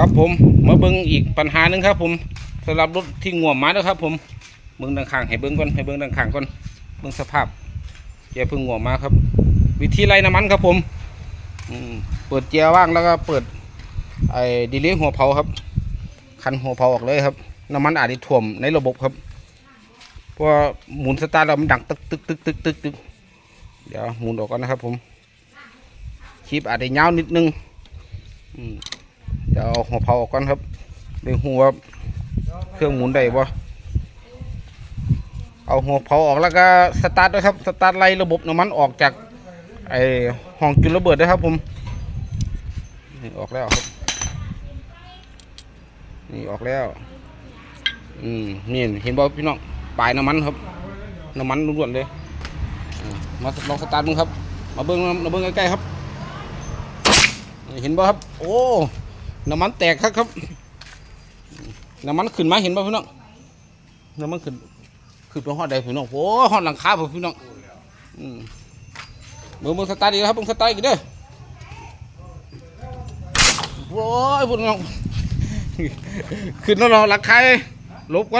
ครับผมมาเบิ้งอีกปัญหาหนึ่งครับ ผมสำหรับรถที่ง่วมมาแล้วครับ ผมเบิ้งด้านข้างให้เบิ้งก่อนให้เบิ้งด้านข้างก่อนเบิ้งสภาพแกเพิ่งง่วมมาครับ วิธีไล่น้ำมันครับผมอืเปิดเกียร์ว่างแล้วก็เปิดไอ้ดีเลย์หัวเผาครับ คันหัวเผาออกเลยครับน้ำมันอาจจะท่วมในระบบครับเพราะหมุนสตาร์ทแล้วมันดังตึกตึกตึกตึกตึกตึกเดี๋ยวหมุนออกก่อนนะครับ ผมคลิปอาจจะยาวนิดนึงอืม ดี๋ยวเอาหัวเผาออกก่อนครับเดี๋ยวหัวเครื่องหมุนได้บ่เอาหัวเผาออกแล้วก็สตาร์ทด้วยครับสตาร์ทไล่ระบบน้ำมันออกจากไอห้องจุดระเบิดด้วยครับผมนี่ออกแล้วครับนี่ออกแล้วอืมนี่เห็นบ่พี่น้องปลายน้ำมันครับน้ำมันล้วนๆเลยมาลองสตาร์ทมึงครับ มาเบิ้งมาเบิ้งใกล้ๆครับ เห็นบ่ครับ โอ้ น้ำมันแตกครับครับ น้ำมันขึ้นมาเห็นป่ะพี่น้อง น้ำมันขึ้น ขึ้นไปหอดใดพี่น้อง โอ้หอดหลังคาผมพี่น้องเบิ่งเบิ่งสตล์ดีครับเบิ่งสตล์กี่เด้อโอ้ยพี่น้อง ขึ้นแล้วหลังคาลบกัน